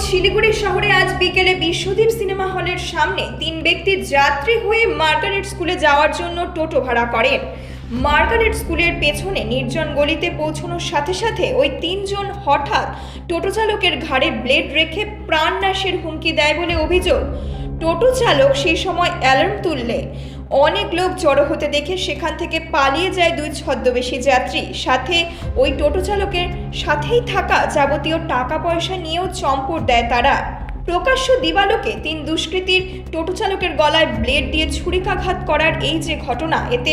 শিলিগুড়ি শহরে আজ বিকেলে বিশ্বদীপ সিনেমা হলের সামনে তিন ব্যক্তি যাত্রী হয়ে মার্গারেট স্কুলে যাওয়ার জন্য টোটো ভাড়া করেন। মার্গারেট স্কুলের পেছনে নির্জন গলিতে পৌঁছানোর সাথে সাথে ওই তিনজন হঠাৎ টোটো চালকের ঘাড়ে ব্লেড রেখে প্রাণনাশের হুমকি দেয় বলে অভিযোগ। টোটো চালক সেই সময় অ্যালার্ম তুললে। অনেক লোক জড়ো হতে দেখে সেখান থেকে পালিয়ে যায় দুই ছদ্মবেশী যাত্রী। সাথে ওই টোটো চালকের সাথেই থাকা যাবতীয় টাকা পয়সা নিয়েও চম্পট দেয় তারা। প্রকাশ্য দিবালোকে তিন দুষ্কৃতীর টোটো চালকের গলায় ব্লেড দিয়ে ছুরিকাঘাত করার এই যে ঘটনা, এতে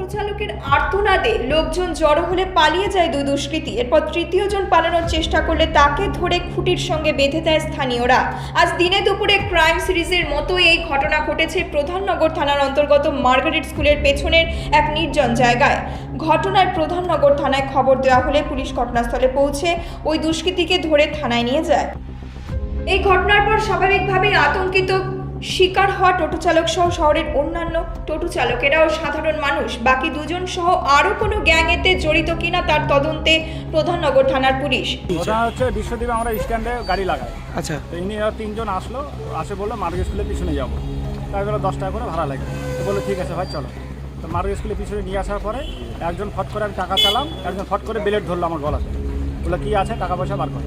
টোটো চালকের আর্তনাদে লোকজন জড়ো হলে পালিয়ে যায় দুই দুষ্কৃতী। এরপর তৃতীয় জন পালানোর চেষ্টা করলে তাকে ধরে খুঁটির সঙ্গে বেঁধে দেয় স্থানীয়রা। আজ দিনে দুপুরে ক্রাইম সিরিজের মতোই এই ঘটনা ঘটেছে প্রধাননগর থানার অন্তর্গত মার্গারেট স্কুলের পেছনের এক নির্জন জায়গায়। ঘটনার প্রধাননগর থানায় খবর দেওয়া হলে পুলিশ ঘটনাস্থলে পৌঁছে ওই দুষ্কৃতীকে ধরে থানায় নিয়ে যায়। এই ঘটনার পর স্বাভাবিকভাবেই আতঙ্কিত শিকার হওয়া টোটো চালক সহ শহরের অন্যান্য টোটো চালকেরাও সাধারণ মানুষ। বাকি দুজন সহ আরও কোনো গ্যাং এতে জড়িত কিনা তার তদন্তে প্রধাননগর থানার পুলিশ। ওটা হচ্ছে বিশ্বদ্বীপে আমরা স্ট্যান্ডে গাড়ি লাগাই। আচ্ছা। তো ইনি তিনজন আসলো আসে বলল মার্গ স্কুলের পিছনে যাব। তাই বলে দশ টাকা করে ভাড়া লাগবে তো বলল ঠিক আছে ভাই চলো। তো মার্গ স্কুলের পিছনে নিয়ে আসার পরে একজন ফট করে আমি টাকা চালাম একজন ফট করে বেলেট ধরলো আমার গলাতে। বলল কী আছে? টাকা পয়সা বার করো।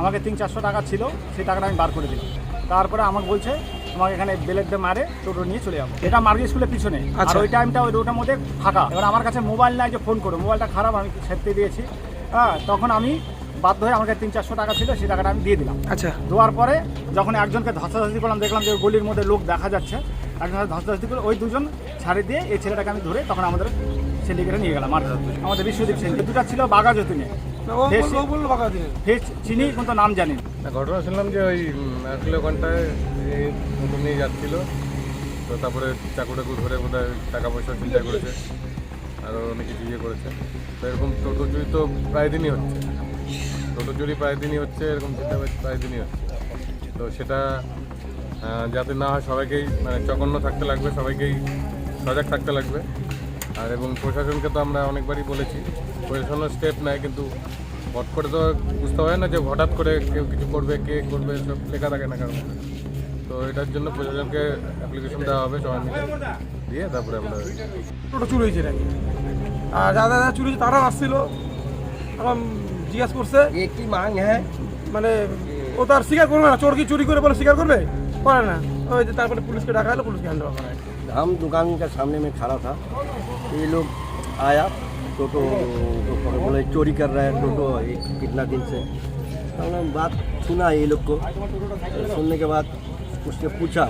আমাকে তিন চারশো টাকা ছিল সেই টাকাটা আমি বার করে দিলাম। তারপরে আমাকে বলছে তোমাকে এখানে বেলেট দিয়ে মারে টোটো নিয়ে চলে যাব। এটা মার্গ স্কুলের পিছনে। আর আচ্ছা। ওই টাইমটা ওই রোডের মধ্যে ফাঁকা। এবার আমার কাছে মোবাইল নাই যে ফোন করো। মোবাইলটা খারাপ আমি সেরতে দিয়েছি। হ্যাঁ তখন আমি বাধ্য হয়ে আমাকে তিন চারশো টাকা ছিল সেই টাকাটা আমি দিয়ে দিলাম। আচ্ছা। দেওয়ার পরে যখন একজনকে ধস্তাধস্তি করলাম দেখলাম যে গলির মধ্যে লোক দেখা যাচ্ছে। একজন ধস্তাধস্তি করে ওই দুজন ছাড়ি দিয়ে এই ছেলেটাকে আমি ধরে তখন আমাদের সেলিগেটে নিয়ে গেলাম মার্কেট আমাদের বিশ্বদীপ সেন। দুটা ছিল বাঘা যতীনে। ফেস চিনি কিন্তু নাম ঘটনা শুনলাম যে ওই আসলে এই নিয়ে যাচ্ছিল। তো তারপরে চাকু টাকু ধরে বোধ টাকা পয়সা চিন্তা করেছে। আরও অনেক কিছু ইয়ে করেছে। তো এরকম টোটো চুরি তো প্রায় দিনই হচ্ছে। টোটো চুরি প্রায় দিনই হচ্ছে এরকম চিন্তা প্রায় দিনই হচ্ছে। তো সেটা যাতে না হয় সবাইকেই মানে চকন্ন থাকতে লাগবে সবাইকেই সজাগ থাকতে লাগবে। আর এবং প্রশাসনকে তো আমরা অনেকবারই বলেছি। প্রশাসনও স্টেপ নেয় কিন্তু হট করে তো বুঝতে হয় না যে হঠাৎ করে কেউ কিছু করবে কে করবে সব লেখা থাকে না কারণ তো এটার জন্য প্রশাসনকে অ্যাপ্লিকেশন দেওয়া হবে সবাই মিলে। দিয়ে তারপরে আমরা টোটো চুরি হয়েছে নাকি? আর যারা যা চুরি হয়েছে তারাও আসছিল। এখন জিজ্ঞেস করছে। একটি মাং হ্যাঁ? মানে ও তো আর স্বীকার করবে না চোর কি চুরি করে বলে স্বীকার করবে? পারে না। ওই যে তারপরে পুলিশকে ডাকা হলো পুলিশকে হ্যান্ড করা हम दुकान के सामने में खड़ा था। ये लोग आया, टोटो तो तो बोले, चोरी कर रहा है टोटो ये कितना दिन से। तो हमने बात सुना ये लोग को। सुनने के बाद उसने पूछा,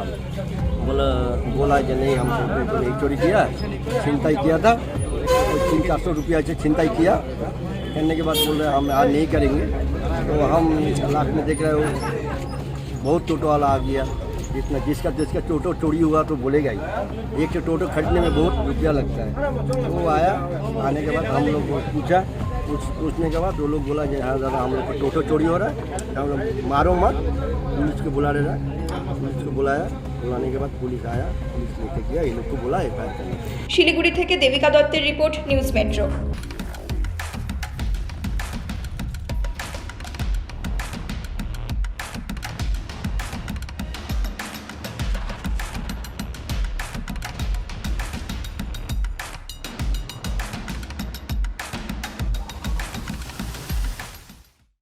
बोला बोला कि नहीं हम तो नहीं चोरी किया, छिनताई किया था तो तीन चार सौ रुपया से छिनताई किया। करने के बाद बोल रहे, हम आज नहीं करेंगे। तो हम लास्ट में देख रहे हो, बहुत टोटो वाला आ गया। जितना जिसका जिसका टोटो चोरी हुआ तो बोलेगा ही एक तो टोटो खरीदने में बहुत रुपया लगता है तो वो आया आने के बाद हम लोग को पूछा पूछ पूछने के बाद वो लोग बोला कि हाँ दादा हम लोग को टोटो चोरी हो रहा है तो हम लोग मारो मत पुलिस को बुला रहे पुलिस को बुलाया बुलाने के बाद पुलिस आया पुलिस लेके गया ये लोग को बुला एफ आई শিলিগুড়ি থেকে দেবিকা দত্তের রিপোর্ট নিউজ মেট্রো